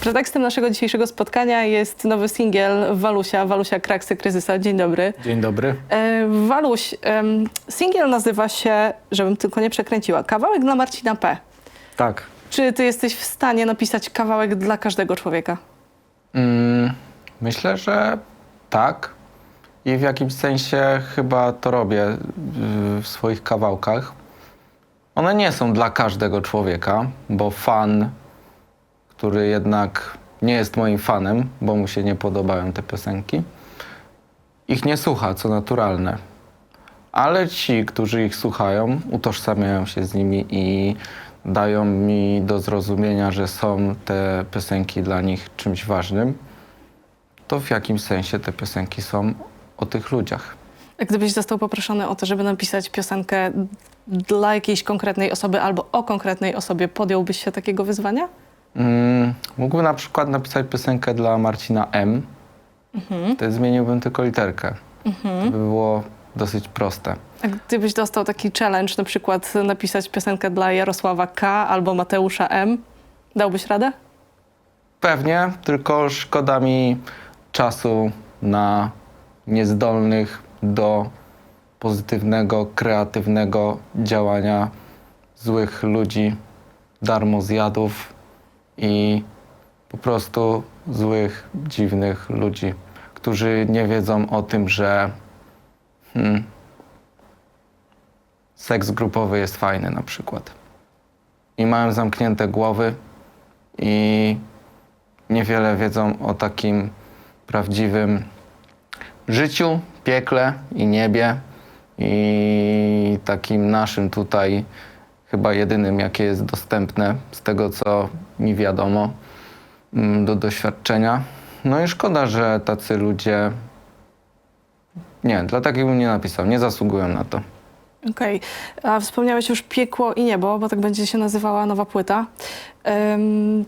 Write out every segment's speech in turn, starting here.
Pretekstem naszego dzisiejszego spotkania jest nowy singiel Walusia, Walusia Kraksy Kryzysa. Dzień dobry. Dzień dobry. E, Waluś, em, singiel nazywa się, żebym tylko nie przekręciła, Kawałek dla Marcina P. Tak. Czy ty jesteś w stanie napisać kawałek dla każdego człowieka? Mm, myślę, że tak. I w jakimś sensie chyba to robię y, w swoich kawałkach. One nie są dla każdego człowieka, bo fan, który jednak nie jest moim fanem, bo mu się nie podobają te piosenki, ich nie słucha, co naturalne. Ale ci, którzy ich słuchają, utożsamiają się z nimi i dają mi do zrozumienia, że są te piosenki dla nich czymś ważnym, to w jakimś sensie te piosenki są o tych ludziach. A Gdybyś został poproszony o to, żeby napisać piosenkę dla jakiejś konkretnej osoby albo o konkretnej osobie, podjąłbyś się takiego wyzwania? Mm, mógłbym na przykład napisać piosenkę dla Marcina M. To zmieniłbym tylko literkę. To by było dosyć proste. A gdybyś dostał taki challenge, na przykład napisać piosenkę dla Jarosława K. albo Mateusza M., dałbyś radę? Pewnie, tylko szkoda mi czasu na niezdolnych do pozytywnego, kreatywnego działania złych ludzi, darmozjadów i po prostu złych, dziwnych ludzi, którzy nie wiedzą o tym, że hmm, seks grupowy jest fajny na przykład. I mają zamknięte głowy i niewiele wiedzą o takim prawdziwym życiu, piekle i niebie i takim naszym tutaj chyba jedynym, jakie jest dostępne z tego, co mi wiadomo mm, do doświadczenia. No i szkoda, że tacy ludzie nie, dla takich bym nie napisał, nie zasługują na to. Okej. A wspomniałeś już Piekło i Niebo, bo tak będzie się nazywała nowa płyta. Ym,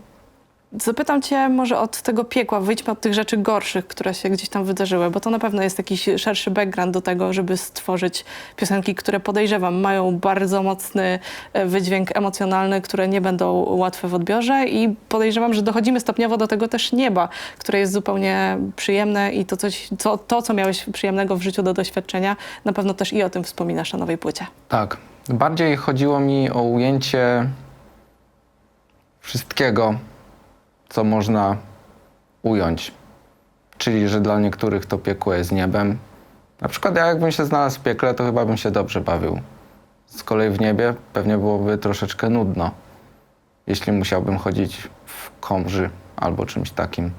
zapytam cię może od tego piekła, wyjdźmy od tych rzeczy gorszych, które się gdzieś tam wydarzyły, bo to na pewno jest jakiś szerszy background do tego, żeby stworzyć piosenki, które podejrzewam mają bardzo mocny e, wydźwięk emocjonalny, które nie będą łatwe w odbiorze i podejrzewam, że dochodzimy stopniowo do tego też nieba, które jest zupełnie przyjemne i to, coś, co, to co miałeś przyjemnego w życiu do doświadczenia, na pewno też i o tym wspominasz na nowej płycie. Tak. Bardziej chodziło mi o ujęcie wszystkiego, co można ująć. Czyli, że dla niektórych to piekło jest niebem. Na przykład ja jakbym się znalazł w piekle, to chyba bym się dobrze bawił. Z kolei w niebie pewnie byłoby troszeczkę nudno, jeśli musiałbym chodzić w komży albo czymś takim.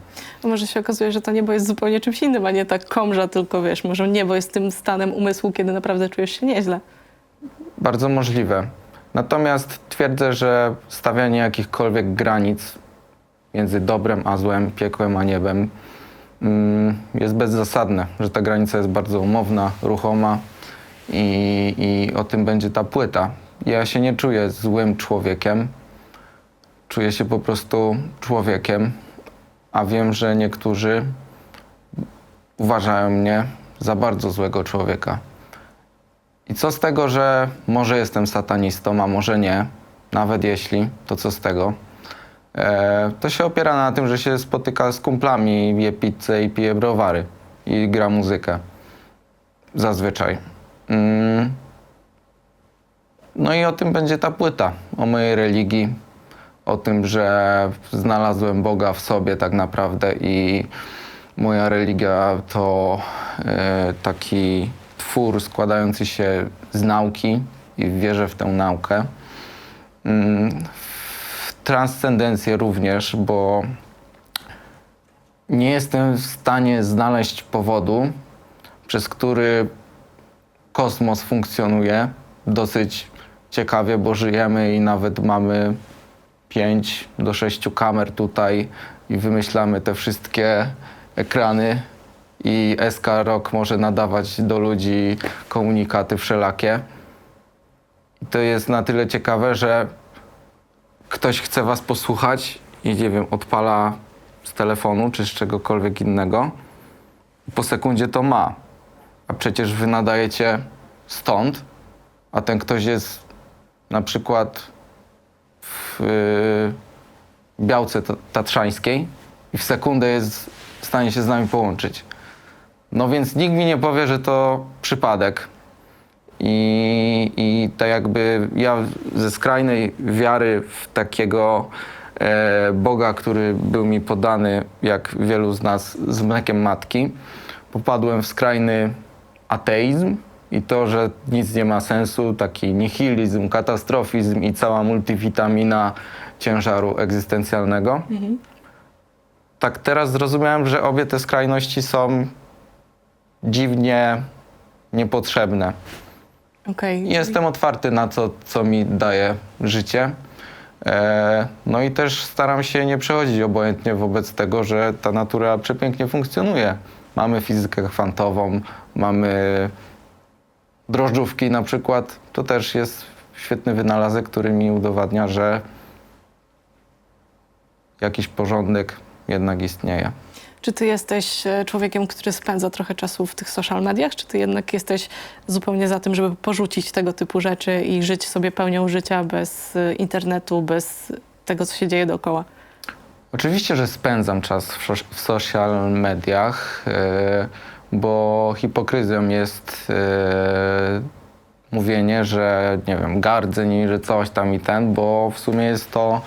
A może się okazuje, że to niebo jest zupełnie czymś innym, a nie tak komża, tylko wiesz, może niebo jest tym stanem umysłu, kiedy naprawdę czujesz się nieźle. Bardzo możliwe. Natomiast twierdzę, że stawianie jakichkolwiek granic między dobrem a złem, piekłem a niebem mm, jest bezzasadne, że ta granica jest bardzo umowna, ruchoma i, i o tym będzie ta płyta. Ja się nie czuję złym człowiekiem, czuję się po prostu człowiekiem, a wiem, że niektórzy uważają mnie za bardzo złego człowieka. I co z tego, że może jestem satanistą, a może nie, nawet jeśli, to co z tego? E, to się opiera na tym, że się spotyka z kumplami, je pizzę i pije browary i gra muzykę. Zazwyczaj. Mm. No i o tym będzie ta płyta, o mojej religii, o tym, że znalazłem Boga w sobie tak naprawdę i moja religia to e, taki twór składający się z nauki i wierzę w tę naukę. Transcendencję również, bo nie jestem w stanie znaleźć powodu, przez który kosmos funkcjonuje dosyć ciekawie, bo żyjemy i nawet mamy 5 do 6 kamer tutaj i wymyślamy te wszystkie ekrany i SK Rock może nadawać do ludzi komunikaty wszelakie. I to jest na tyle ciekawe, że ktoś chce was posłuchać i nie wiem, odpala z telefonu czy z czegokolwiek innego. Po sekundzie to ma. A przecież wy nadajecie stąd, a ten ktoś jest na przykład w, Białce Ta- Tatrzańskiej i w sekundę jest w stanie się z nami połączyć. No więc nikt mi nie powie, że to przypadek. I, I tak jakby ja ze skrajnej wiary w takiego e, Boga, który był mi podany, jak wielu z nas, z mlekiem matki, popadłem w skrajny ateizm i to, że nic nie ma sensu, taki nihilizm, katastrofizm i cała multivitamina ciężaru egzystencjalnego. Tak teraz zrozumiałem, że obie te skrajności są dziwnie niepotrzebne. Jestem otwarty na to, co mi daje życie. E, no i też staram się nie przechodzić obojętnie wobec tego, że ta natura przepięknie funkcjonuje. Mamy fizykę kwantową, mamy drożdżówki na przykład. To też jest świetny wynalazek, który mi udowadnia, że jakiś porządek jednak istnieje. Czy ty jesteś e, człowiekiem, który spędza trochę czasu w tych social mediach, czy ty jednak jesteś zupełnie za tym, żeby porzucić tego typu rzeczy i żyć sobie pełnią życia bez e, internetu, bez tego, co się dzieje dookoła? Oczywiście, że spędzam czas w, social mediach, e, bo hipokryzją jest mówienie, że nie wiem, gardzę nim, że coś tam i ten, bo w sumie jest to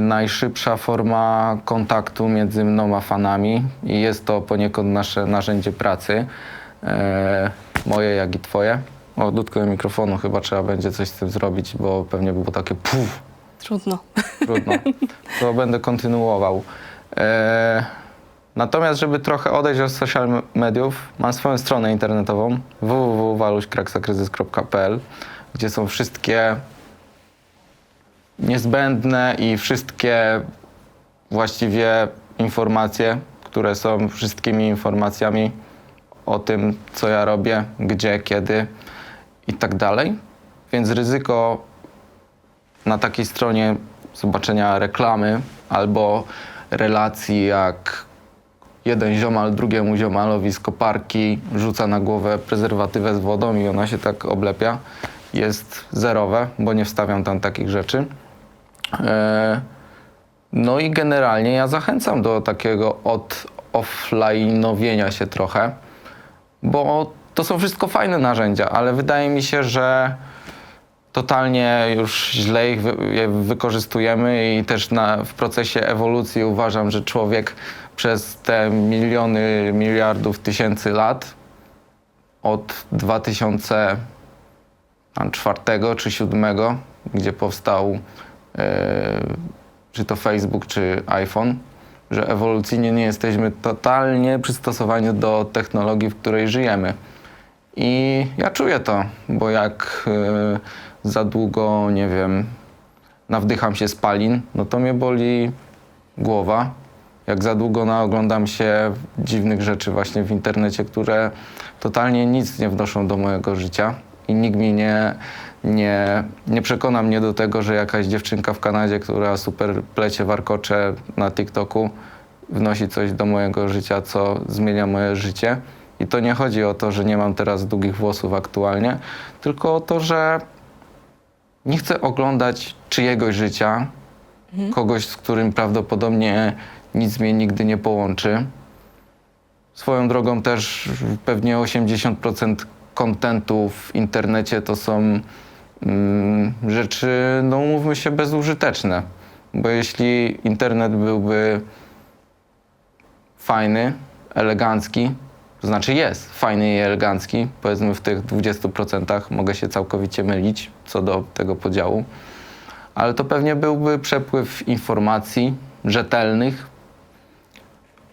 najszybsza forma kontaktu między mną a fanami i jest to poniekąd nasze narzędzie pracy, e, moje jak i twoje. O, mikrofonu, chyba trzeba będzie coś z tym zrobić, bo pewnie było takie puf. Trudno. Trudno. To będę kontynuował. E, natomiast, żeby trochę odejść od social mediów, mam swoją stronę internetową www.waluśkraksakryzys.pl, gdzie są wszystkie niezbędne i wszystkie właściwie informacje, które są wszystkimi informacjami o tym, co ja robię, gdzie, kiedy i tak dalej. Więc ryzyko na takiej stronie zobaczenia reklamy albo relacji, jak jeden ziomal drugiemu ziomalowi z koparki rzuca na głowę prezerwatywę z wodą i ona się tak oblepia, jest zerowe, bo nie wstawiam tam takich rzeczy. E, No i generalnie ja zachęcam do takiego od offline'owienia się trochę, bo to są wszystko fajne narzędzia, ale wydaje mi się, że totalnie już źle ich wy, je wykorzystujemy i też na, w procesie ewolucji uważam, że człowiek przez te miliony, miliardów, tysięcy lat od 2004 czy 2007, gdzie powstał czy to Facebook, czy iPhone, że ewolucyjnie nie jesteśmy totalnie przystosowani do technologii, w której żyjemy. I ja czuję to, bo jak y, za długo, nie wiem, nawdycham się spalin, no to mnie boli głowa. Jak za długo naoglądam się dziwnych rzeczy właśnie w internecie, które totalnie nic nie wnoszą do mojego życia i nikt mi nie, nie, nie przekona mnie do tego, że jakaś dziewczynka w Kanadzie, która super plecie warkocze na TikToku, wnosi coś do mojego życia, co zmienia moje życie. I to nie chodzi o to, że nie mam teraz długich włosów aktualnie, tylko o to, że nie chcę oglądać czyjegoś życia, kogoś, z którym prawdopodobnie nic mnie nigdy nie połączy. Swoją drogą też pewnie 80% kontentu w internecie to są mm, rzeczy, no umówmy się, bezużyteczne. Bo jeśli internet byłby fajny, elegancki, to znaczy jest fajny i elegancki, powiedzmy w tych 20% mogę się całkowicie mylić co do tego podziału, ale to pewnie byłby przepływ informacji rzetelnych,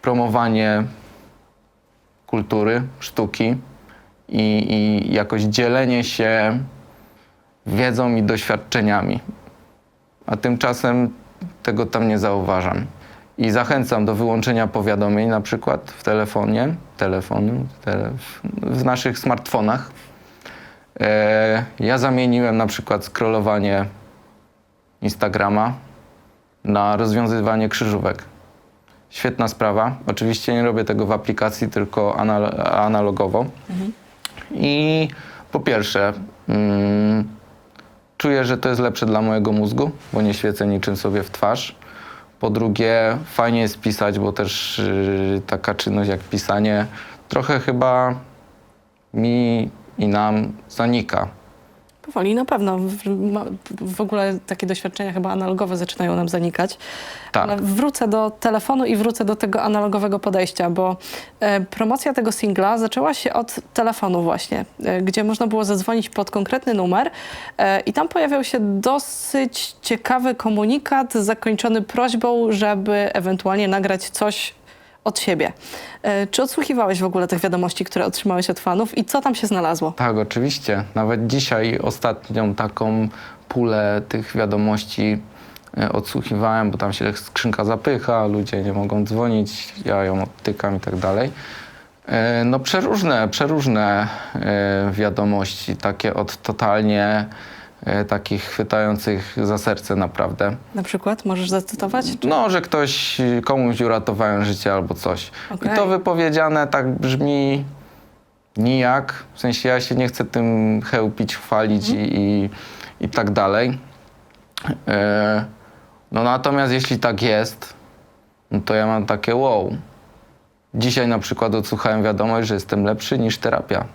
promowanie kultury, sztuki i, i jakoś dzielenie się wiedzą i doświadczeniami. A tymczasem tego tam nie zauważam. I zachęcam do wyłączenia powiadomień, na przykład w telefonie, telefonu, tele, w naszych smartfonach. E, ja zamieniłem na przykład scrollowanie Instagrama na rozwiązywanie krzyżówek. Świetna sprawa. Oczywiście nie robię tego w aplikacji, tylko anal- analogowo. I po pierwsze, mm, czuję, że to jest lepsze dla mojego mózgu, bo nie świecę niczym sobie w twarz. Po drugie, fajnie jest pisać, bo też y, taka czynność jak pisanie trochę chyba mi i nam zanika. Powoli, na pewno. W, w ogóle takie doświadczenia chyba analogowe zaczynają nam zanikać. Tak. Ale wrócę do telefonu i wrócę do tego analogowego podejścia, bo e, promocja tego singla zaczęła się od telefonu właśnie, e, gdzie można było zadzwonić pod konkretny numer e, i tam pojawiał się dosyć ciekawy komunikat zakończony prośbą, żeby ewentualnie nagrać coś od siebie. E, czy odsłuchiwałeś w ogóle tych wiadomości, które otrzymałeś od fanów i co tam się znalazło? Tak, oczywiście. Nawet dzisiaj ostatnią taką pulę tych wiadomości e, odsłuchiwałem, bo tam się skrzynka zapycha, ludzie nie mogą dzwonić, ja ją odtykam i tak dalej. E, No przeróżne, przeróżne wiadomości, takie od totalnie takich chwytających za serce naprawdę. Na przykład, możesz zacytować? No, że ktoś, y, komuś uratowałem życie albo coś. Okej. I to wypowiedziane tak brzmi nijak. W sensie ja się nie chcę tym chełpić, chwalić i, i, i tak dalej. E, no natomiast jeśli tak jest, no to ja mam takie wow. Dzisiaj na przykład odsłuchałem wiadomość, że jestem lepszy niż terapia.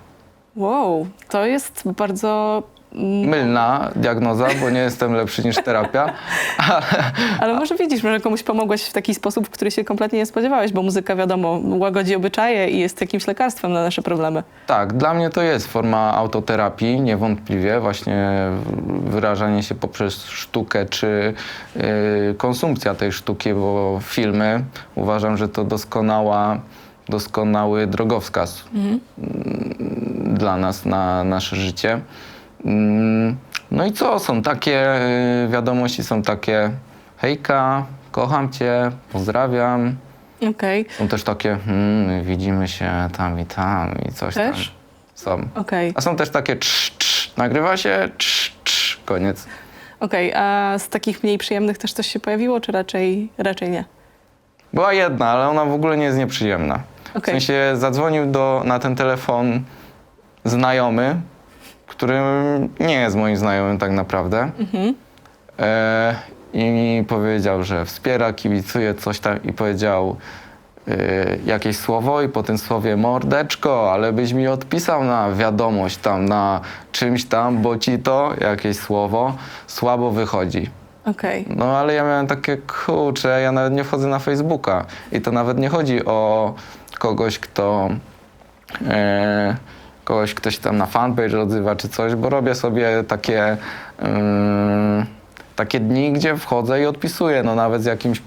Wow, to jest bardzo. Mylna diagnoza, bo nie jestem lepszy niż terapia, Ale może widzisz, może komuś pomogłeś w taki sposób, który się kompletnie nie spodziewałeś, bo muzyka, wiadomo, łagodzi obyczaje i jest jakimś lekarstwem na nasze problemy. Tak, dla mnie to jest forma autoterapii, niewątpliwie, właśnie wyrażanie się poprzez sztukę czy y, konsumpcja tej sztuki, bo filmy uważam, że to doskonała, doskonały drogowskaz mm, dla nas na nasze życie. Mm, No i co, są takie y, wiadomości, są takie hejka, kocham cię, pozdrawiam. Okej, Są też takie, hmm, widzimy się tam i tam i coś Też? tam. Są. okej, A są też takie trz, trz, nagrywa się, trz, trz, koniec. okej. A z takich mniej przyjemnych też coś się pojawiło, czy raczej, raczej nie? Była jedna, ale ona w ogóle nie jest nieprzyjemna. W Okej. sensie zadzwonił do, na ten telefon znajomy, który nie jest moim znajomym tak naprawdę. Mhm. E, I mi powiedział, że wspiera, kibicuje, coś tam i powiedział e, jakieś słowo i po tym słowie mordeczko, ale byś mi odpisał na wiadomość tam, na czymś tam, bo ci to, jakieś słowo, słabo wychodzi. Okej, No ale ja miałem takie, kurczę, ja nawet nie wchodzę na Facebooka i to nawet nie chodzi o kogoś, kto e, kogoś, ktoś tam na fanpage odzywa czy coś, bo robię sobie takie mm, takie dni, gdzie wchodzę i odpisuję, no nawet z jakimś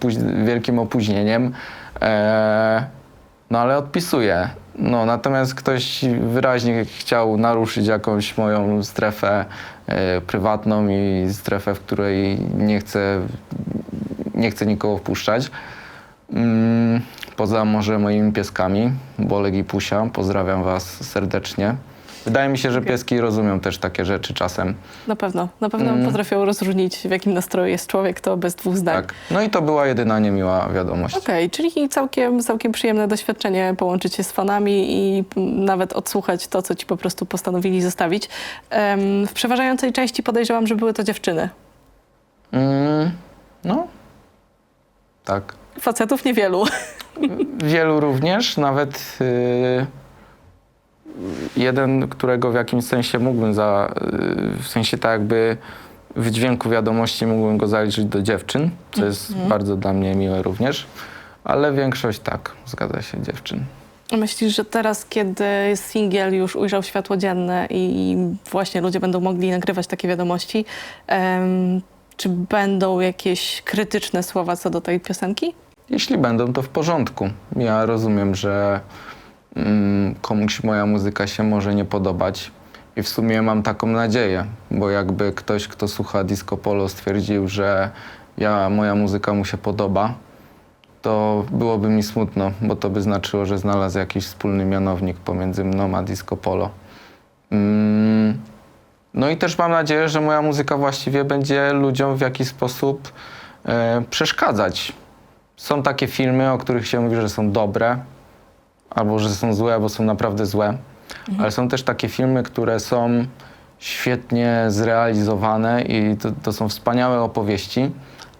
wielkim opóźnieniem, e, no ale odpisuję. No, natomiast ktoś wyraźnie chciał naruszyć jakąś moją strefę e, prywatną i strefę, w której nie chcę, nie chcę nikogo wpuszczać. Mm, poza może moimi pieskami, Bolek i Pusia, pozdrawiam was serdecznie. Wydaje mi się, że pieski rozumią też takie rzeczy czasem. na pewno. Na pewno Mm. potrafią rozróżnić, w jakim nastroju jest człowiek, to bez dwóch zdań. Tak. No i to była jedyna niemiła wiadomość. Okej, czyli całkiem, całkiem przyjemne doświadczenie połączyć się z fanami i mm, nawet odsłuchać to, co ci po prostu postanowili zostawić. Em, w przeważającej części podejrzewam, że były to dziewczyny. Mm, no, tak. Facetów niewielu. Wielu również, nawet y, jeden, którego w jakimś sensie mógłbym za, y, w sensie tak jakby w dźwięku wiadomości mógłbym go zaliczyć do dziewczyn, co jest bardzo dla mnie miłe również, ale większość tak, zgadza się, dziewczyn. Myślisz, że teraz, kiedy singiel już ujrzał światło dzienne i właśnie ludzie będą mogli nagrywać takie wiadomości, em, czy będą jakieś krytyczne słowa co do tej piosenki? Jeśli będą, to w porządku. Ja rozumiem, że mm, komuś moja muzyka się może nie podobać i w sumie mam taką nadzieję, bo jakby ktoś, kto słucha disco polo stwierdził, że ja, moja muzyka mu się podoba, to byłoby mi smutno, bo to by znaczyło, że znalazł jakiś wspólny mianownik pomiędzy mną a disco polo. Mm, no i też mam nadzieję, że moja muzyka właściwie będzie ludziom w jakiś sposób e, przeszkadzać. Są takie filmy, o których się mówi, że są dobre, albo że są złe, bo są naprawdę złe. Ale są też takie filmy, które są świetnie zrealizowane i to, to są wspaniałe opowieści,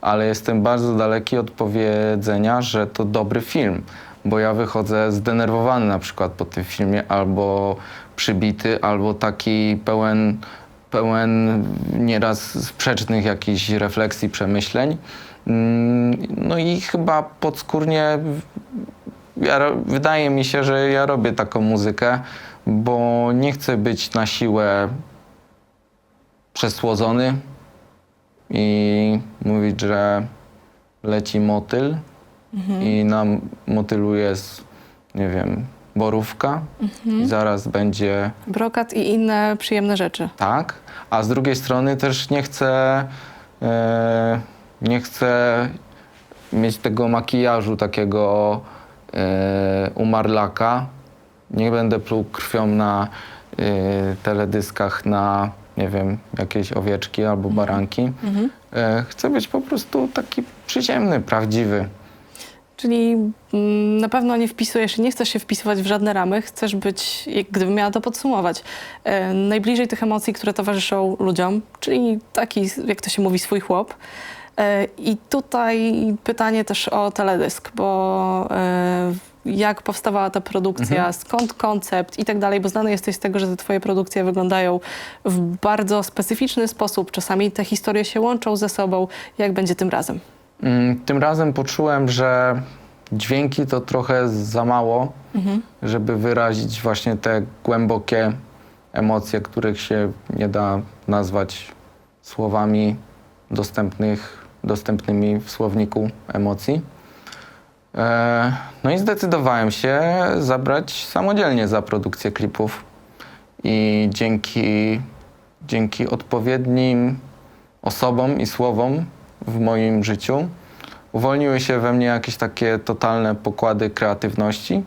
ale jestem bardzo daleki od powiedzenia, że to dobry film, bo ja wychodzę zdenerwowany na przykład po tym filmie, albo przybity, albo taki pełen, pełen nieraz sprzecznych jakichś refleksji, przemyśleń. Mm, No i chyba podskórnie ja, wydaje mi się, że ja robię taką muzykę, bo nie chcę być na siłę przesłodzony i mówić, że leci motyl i na motylu jest, nie wiem, borówka i zaraz będzie Brokat i inne przyjemne rzeczy. tak, a z drugiej strony też nie chcę, e, nie chcę mieć tego makijażu takiego e, umarlaka. Nie będę pluł krwią na e, teledyskach na, nie wiem, jakieś owieczki albo baranki. E, chcę być po prostu taki przyziemny, prawdziwy. Czyli mm, na pewno nie wpisujesz i nie chcesz się wpisywać w żadne ramy, chcesz być, jak gdybym miała to podsumować, e, najbliżej tych emocji, które towarzyszą ludziom, czyli taki, jak to się mówi, swój chłop. E, I tutaj pytanie też o teledysk, bo e, jak powstawała ta produkcja, skąd koncept i tak dalej, bo znany jesteś z tego, że te twoje produkcje wyglądają w bardzo specyficzny sposób. Czasami te historie się łączą ze sobą. Jak będzie tym razem? Mm, Tym razem poczułem, że dźwięki to trochę za mało, żeby wyrazić właśnie te głębokie emocje, których się nie da nazwać słowami dostępnych, dostępnymi w słowniku emocji. E, No i zdecydowałem się zabrać samodzielnie za produkcję klipów. I dzięki, dzięki odpowiednim osobom i słowom w moim życiu uwolniły się we mnie jakieś takie totalne pokłady kreatywności.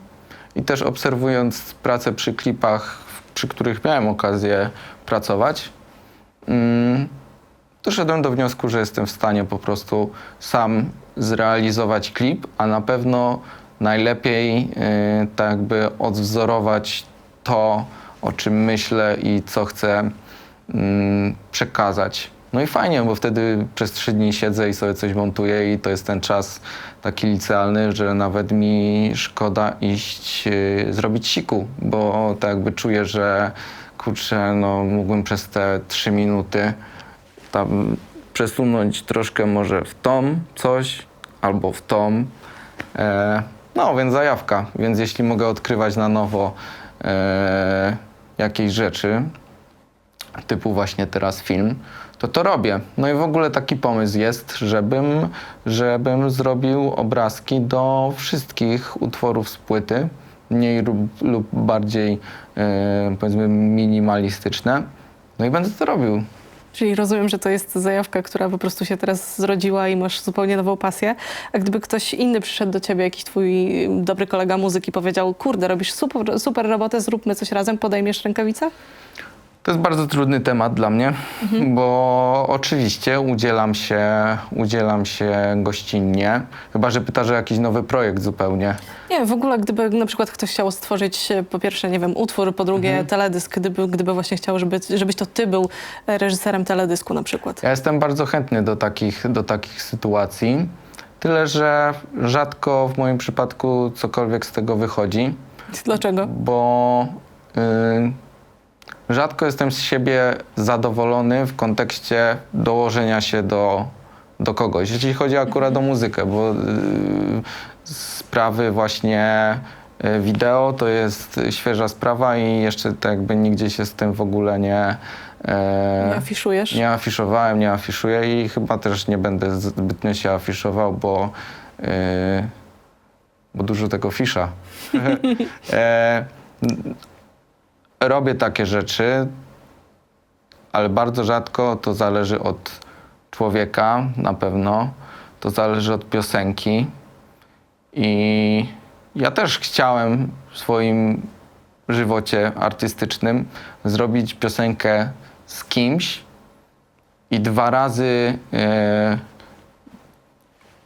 I też obserwując pracę przy klipach, przy których miałem okazję pracować, mm, doszedłem do wniosku, że jestem w stanie po prostu sam zrealizować klip, a na pewno najlepiej y, tak jakby odwzorować to, o czym myślę i co chcę mm, przekazać. No i fajnie, bo wtedy przez trzy dni siedzę i sobie coś montuję i to jest ten czas taki licealny, że nawet mi szkoda iść y, zrobić siku, bo tak jakby czuję, że kurczę, no mógłbym przez te trzy minuty tam przesunąć troszkę może w tą coś albo w tą. E, no, więc zajawka. Więc jeśli mogę odkrywać na nowo e, jakieś rzeczy, typu właśnie teraz film, to to robię. No i w ogóle taki pomysł jest, żebym, żebym zrobił obrazki do wszystkich utworów z płyty, mniej lub, lub bardziej e, powiedzmy minimalistyczne. No i będę to robił. Czyli rozumiem, że to jest zajawka, która po prostu się teraz zrodziła i masz zupełnie nową pasję. A gdyby ktoś inny przyszedł do ciebie, jakiś twój dobry kolega muzyki, powiedział, kurde, robisz super, super robotę, zróbmy coś razem, podejmiesz rękawicę? To jest bardzo trudny temat dla mnie, bo oczywiście udzielam się, udzielam się gościnnie, chyba że pytasz o jakiś nowy projekt zupełnie. Nie, w ogóle gdyby na przykład ktoś chciał stworzyć e, po pierwsze, nie wiem, utwór, po drugie teledysk, gdyby, gdyby właśnie chciał, żeby, żebyś to ty był e, reżyserem teledysku na przykład. Ja jestem bardzo chętny do takich, do takich sytuacji, tyle że rzadko w moim przypadku cokolwiek z tego wychodzi, Dlaczego? bo y, rzadko jestem z siebie zadowolony w kontekście dołożenia się do, do kogoś, jeśli chodzi akurat o muzykę, bo y, sprawy właśnie y, wideo to jest świeża sprawa i jeszcze tak jakby nigdzie się z tym w ogóle nie... e, Nie afiszujesz? nie afiszowałem, nie afiszuję i chyba też nie będę zbytnio się afiszował, bo, yy, bo dużo tego fisza. e, robię takie rzeczy, ale bardzo rzadko to zależy od człowieka na pewno. To zależy od piosenki. I ja też chciałem w swoim żywocie artystycznym zrobić piosenkę z kimś i dwa razy. E,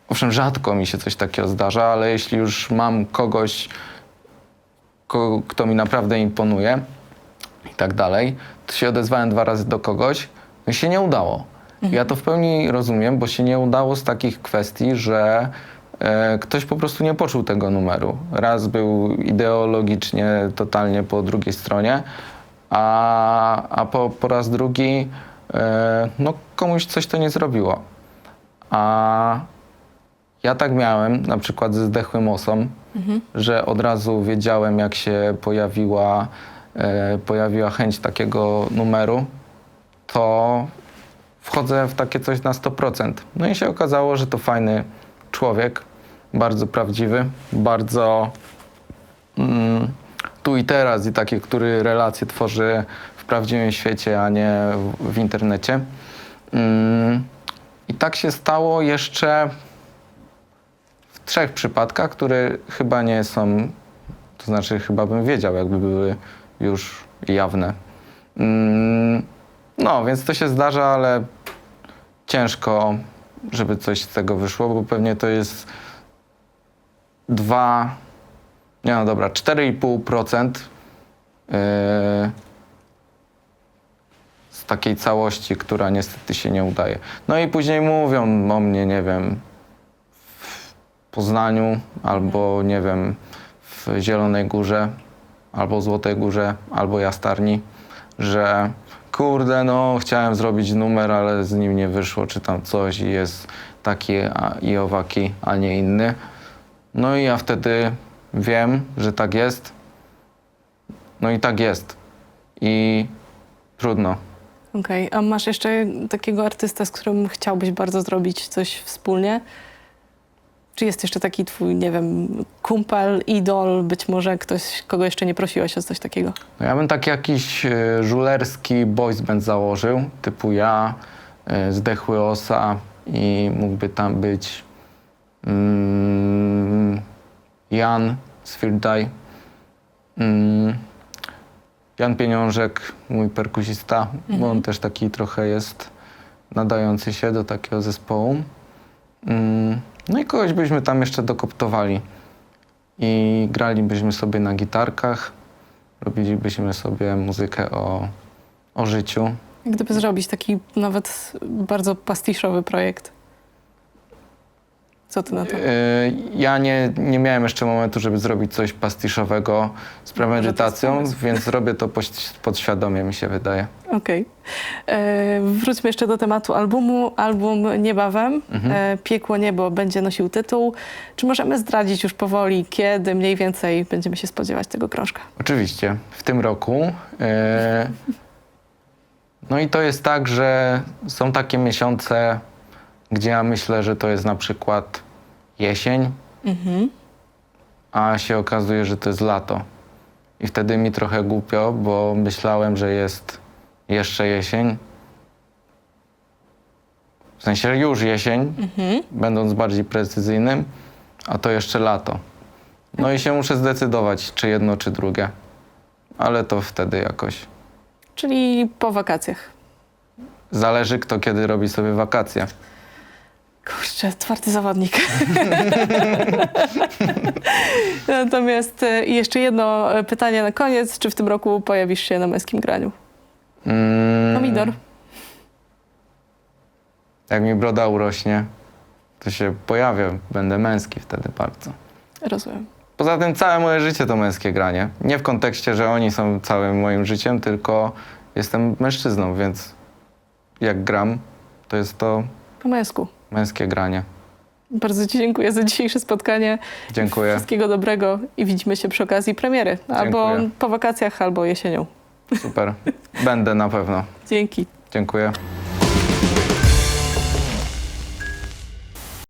owszem, rzadko mi się coś takiego zdarza, ale jeśli już mam kogoś, ko, kto mi naprawdę imponuje i tak dalej, to się odezwałem dwa razy do kogoś, no i się nie udało. Ja to w pełni rozumiem, bo się nie udało z takich kwestii, że e, ktoś po prostu nie poczuł tego numeru. Raz był ideologicznie totalnie po drugiej stronie, a, a po, po raz drugi e, no, komuś coś to nie zrobiło. A ja tak miałem, na przykład ze zdechłym osą, że od razu wiedziałem, jak się pojawiła, pojawiła chęć takiego numeru, to wchodzę w takie coś na 100%. No i się okazało, że to fajny człowiek, bardzo prawdziwy, bardzo mm, tu i teraz i taki, który relacje tworzy w prawdziwym świecie, a nie w, w internecie. Mm, I tak się stało jeszcze w trzech przypadkach, które chyba nie są, to znaczy chyba bym wiedział, jakby były już jawne. Mm, no, więc to się zdarza, ale ciężko, żeby coś z tego wyszło, bo pewnie to jest dwa, nie no dobra, 4,5% yy, z takiej całości, która niestety się nie udaje. No i później mówią o mnie, nie wiem, w Poznaniu albo, nie wiem, w Zielonej Górze albo Złotej Górze albo Jastarni, że kurde, no chciałem zrobić numer, ale z nim nie wyszło, czy tam coś i jest taki i owaki, a nie inny. No i ja wtedy wiem, że tak jest. No i tak jest. I trudno. Okej, a masz jeszcze takiego artystę, z którym chciałbyś bardzo zrobić coś wspólnie? Czy jest jeszcze taki twój, nie wiem, kumpel, idol, być może ktoś, kogo jeszcze nie prosiłeś o coś takiego? No ja bym taki jakiś e, żulerski boys band założył, typu ja, e, zdechły osa i mógłby tam być mm, Jan z Firdaj, mm, Jan Pieniążek, mój perkusista, bo on też taki trochę jest nadający się do takiego zespołu. Mm, no i kogoś byśmy tam jeszcze dokoptowali i gralibyśmy sobie na gitarkach, robilibyśmy sobie muzykę o, o życiu. Gdyby zrobić taki nawet bardzo pastiszowy projekt. Co ty na to? Yy, Ja nie, nie miałem jeszcze momentu, żeby zrobić coś pastiszowego z premedytacją, więc robię to podświadomie, mi się wydaje. Okej. E, Wróćmy jeszcze do tematu albumu. Album niebawem. E, Piekło Niebo będzie nosił tytuł. Czy możemy zdradzić już powoli, kiedy mniej więcej będziemy się spodziewać tego krążka? Oczywiście, w tym roku. yy, No i to jest tak, że są takie miesiące, gdzie ja myślę, że to jest na przykład jesień, Mhm. a się okazuje, że to jest lato. I wtedy mi trochę głupio, bo myślałem, że jest jeszcze jesień. W sensie już jesień, będąc bardziej precyzyjnym, a to jeszcze lato. No i się muszę zdecydować, czy jedno, czy drugie. Ale to wtedy jakoś. Czyli po wakacjach. Zależy, kto kiedy robi sobie wakacje. Kurczę, twardy zawodnik. Natomiast e, jeszcze jedno e, pytanie na koniec. Czy w tym roku pojawisz się na męskim graniu? Mm, Pomidor. Jak mi broda urośnie, to się pojawię. Będę męski wtedy bardzo. Rozumiem. Poza tym całe moje życie to męskie granie. Nie w kontekście, że oni są całym moim życiem, tylko jestem mężczyzną, więc jak gram, to jest to Po męsku. Męskie granie. Bardzo Ci dziękuję za dzisiejsze spotkanie. Dziękuję. Wszystkiego dobrego i widzimy się przy okazji premiery. Albo Dziękuję. po wakacjach, albo jesienią. Super. Będę na pewno. Dzięki. Dziękuję.